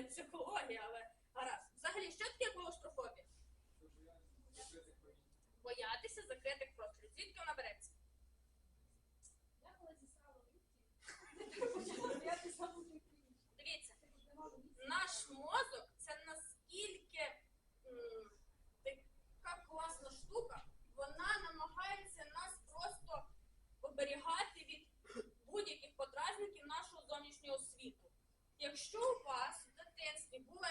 не психологія, але гаразд. Взагалі, що таке клаустрофобія? Боятися закритих просторів. Звідки вона береться? Я коли зісрала приміщень. Дивіться, наш мозок це наскільки м, така класна штука, вона намагається нас просто оберігати від будь-яких подразників нашого зовнішнього світу. Якщо у вас в дитинстві була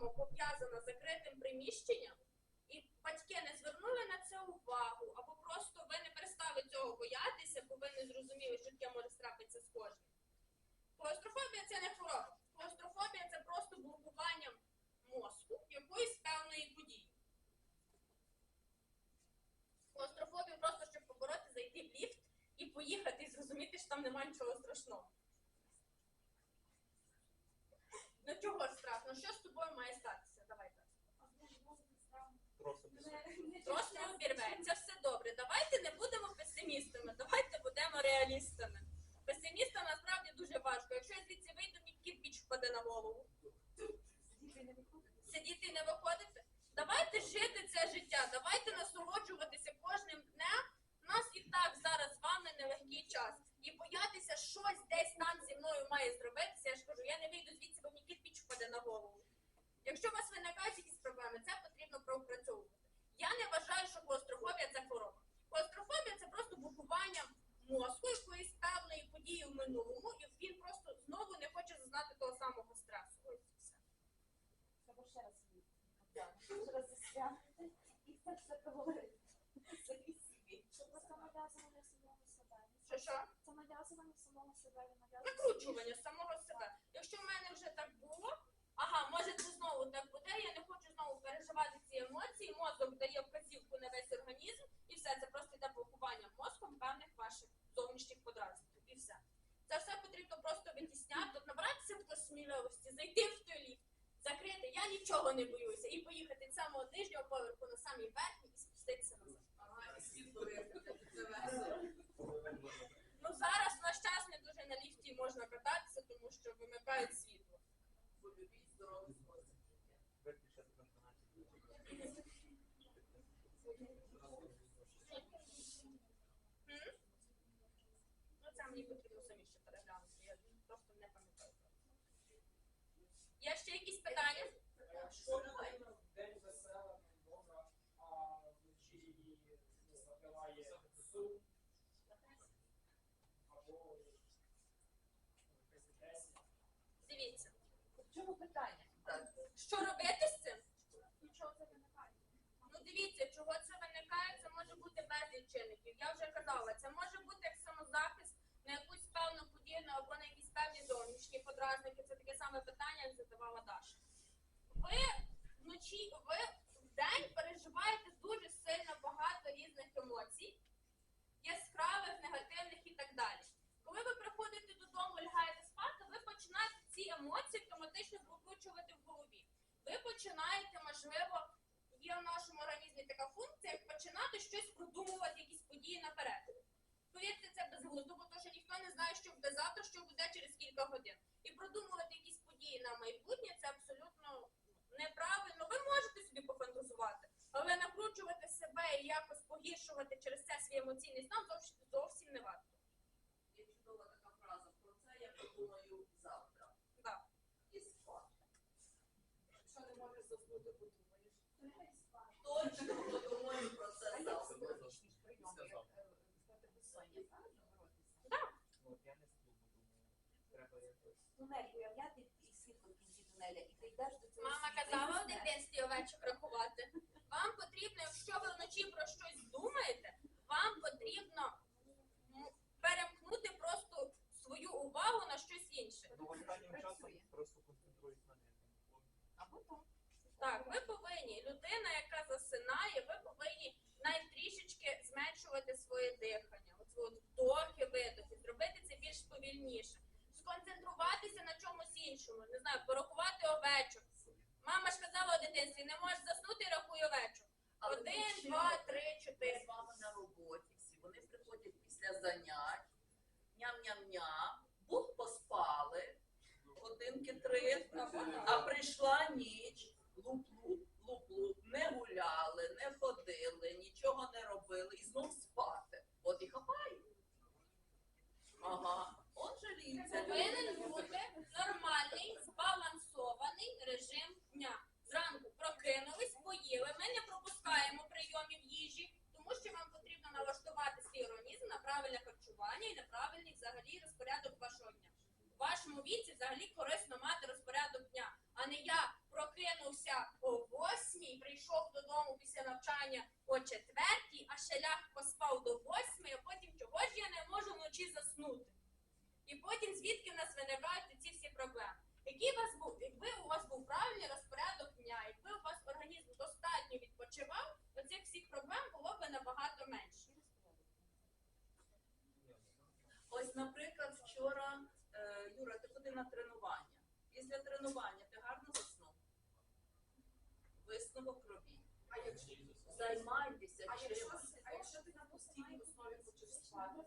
якась пов'язана з закритим приміщенням, і батьки не звернули на це увагу, або просто ви не перестали цього боятися, бо ви не зрозуміли, що таке може трапитися з кожним. Клаустрофобія це не хвороба. Клаустрофобія це просто блокування мозку якоїсь певної події. Клаустрофобію просто щоб побороти, зайти в ліфт і поїхати і зрозуміти, що там немає нічого страшного. Ну чого ж страшно? Що з тобою має статися? Давай так. Не обірветься, все добре. Давайте не будемо песимістами, давайте будемо реалістами. Песимістам насправді дуже важко. Якщо я звідси вийду, мені кірпіч впаде на голову. Діти не виходять. Сидіти і не виходити. Давайте жити це життя, давайте насолоджуватися кожним днем. У нас і так зараз з вами нелегкий час. І боятися щось десь там зі мною має зробитися. Я ж кажу, я не вийду звідси, бо мені кирпіч впаде на голову. Якщо у вас виникають якісь проблеми, це потрібно пропрацьовувати. Я не вважаю, що клаустрофобія це хвороба. Клаустрофобія це просто блокування мозку якоїсь певної події в минулому, і він просто знову не хоче зазнати того самого стресу. Ось і все. Треба ще раз світ. Ще раз засвятити і це все проговорити. Це нав'язування самого себе. Що що? Це нав'язування самого себе. Накручування самого себе. Якщо в мене вже так було, ага, може це знову так буде, я не хочу знову переживати ці емоції, мозок дає вказівку на весь організм, і все, це просто йде блокування мозком певних ваших зовнішніх подразників. І все. Це все потрібно просто витісняти, набратися в сміливості, зайти в той ліфт, закрити, я нічого не боюся, і поїхати з самого нижнього поверху на самий верхній і спуститися назад. Ну зараз в наш час не дуже на ліфті можна кататися, тому що вимикають світло. Полюбіть здоровий спосіб життя. виключити інтонацію. М? Ну, це мені потрібно самі ще переглянути. Я просто не пам'ятаю. Є ще якісь питання? Якщо людина в день весела, добра, а вночі її закриває сум або якась. Дивіться, В чому питання? Що робити з цим? Нічого це виникає. Ну дивіться, чого це виникає, це може бути безліч чинників. Я вже казала, це може бути як самозахист на якусь певну подію або на якісь певні зовнішні подразники. Це таке саме питання, як задавала Даша. Ви вночі, ви в день переживаєте дуже сильно багато різних емоцій, яскравих, негативних і так далі. Коли ви приходите додому, лягаєте спати, ви починаєте ці емоції автоматично прокручувати в голові. Ви починаєте, можливо, є в нашому організмі така функція, як починати щось продумувати, якісь події наперед. Повірте, це безглуздо, бо то, що ніхто не знає, що буде завтра, що буде через кілька годин. І продумувати якісь на майбутнє це абсолютно неправильно. Ви можете собі пофантазувати, але накручувати себе і якось погіршувати через це свій емоційний стан зовсім, зовсім не варто. Є чудова така фраза про це, я подумаю завтра. Да. І спати. Якщо не можеш заснути, подумаєш. Точно подумаю про це завтра. е, боротися? Ну, от я не сплю, бо думаю, треба якось. Тунель уявляти світло в кінці тунеля, і ти йдеш до цього Мама світла, казала в заснеш. дитинстві овечок рахувати. Вам потрібно, якщо ви вночі про щось думаєте, вам потрібно м, перемкнути просто свою увагу на щось інше. Ну, останнім часом просто концентруюсь на ньому. Або то. Так, ви повинні, людина, яка засинає, ви повинні навіть трішечки зменшувати своє дихання. От, от вдохи, видохи, зробити це більш повільніше. Сконцентруватися на чомусь іншому, знаю, порахувати овечок. Мама ж казала у дитинстві, не можеш заснути, рахуй овечок. Один, два, три, чотири. з вами на роботі всі. Вони приходять після занять, ням-ням-ням, бух поспали, годинки три, а Прийшла ніч, луп-луп, луп-луп, не гуляли, не ходили, нічого не робили і знов спати. От і хапають. Ага, он жаліється. Повинен бути нормальний, збалансований режим дня. Зранку прокинулись, поїли. Ми не пропускаємо прийомів їжі, тому що вам потрібно налаштувати свій організм на правильне харчування і на правильний взагалі розпорядок вашого дня. У вашому віці взагалі корисно мати розпорядок дня, а не я прокинувся о восьмій, прийшов додому після навчання о четвертій, а ще ляг поспав до восьмої, а потім чого ж я не можу вночі заснути. І потім звідки в нас виникають ці всі проблеми? Який вас був, якби у вас був правильний розпорядок дня, якби у вас організм достатньо відпочивав, Після тренування ти гарно заснув. Висновок робіть. А якщо, Займайтеся а якщо, а якщо ти на постійній основі хочеш спати?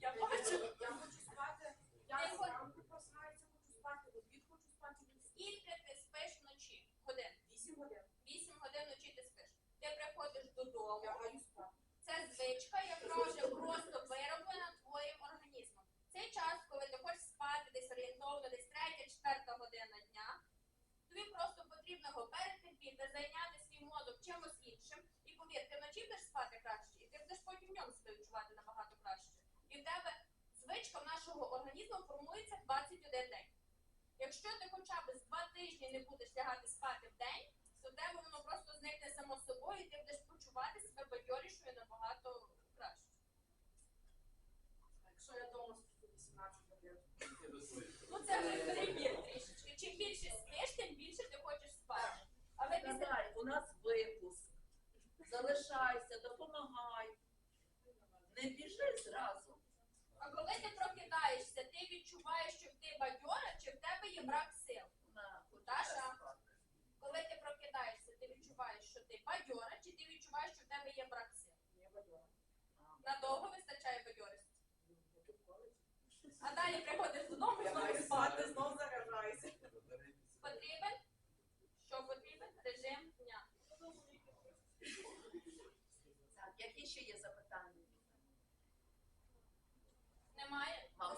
Я бачу, Я хочу спати, я зранку просинаюся, хочу спати, в обід хочу спати, скільки ти спиш вночі? Годин. 8 годин. 8 годин вночі ти спиш. Ти приходиш додому. Я маю спати. Це звичка, яка вже просто вироблена твоїм організмом. Цей час, коли ти хочеш спати десь орієнтовно, десь третя, четверта година дня, тобі просто потрібно його перетерпіти, зайняти свій мозок чимось іншим. І повір, ти вночі будеш спати краще, і ти будеш потім днем себе відчувати набагато краще. І в тебе звичка нашого організму формується 21 день. Якщо ти хоча б з два тижні не будеш лягати спати в день, то в тебе воно просто зникне само собою, і ти будеш почувати себе бадьорішою набагато краще. А якщо я вдома сплю 18 годин? Ну це вже перебір трішечки. Чим більше спиш, тим більше ти хочеш спати. А ви після Давай, у нас випуск. Залишайся, допомагай. Не біжи зразу. а коли ти прокидаєшся, ти відчуваєш, що ти бадьора, чи в тебе є брак сил. На, Даша. Коли ти прокидаєшся, ти відчуваєш, що ти бадьора, чи ти відчуваєш, що в тебе є брак сил. Я бадьора. Надовго вистачає бадьорості. А далі приходиш додому і Я знову спати. спати, знов заряджаюся. Потрібен? Так, які ще є запитання? Немає. Вам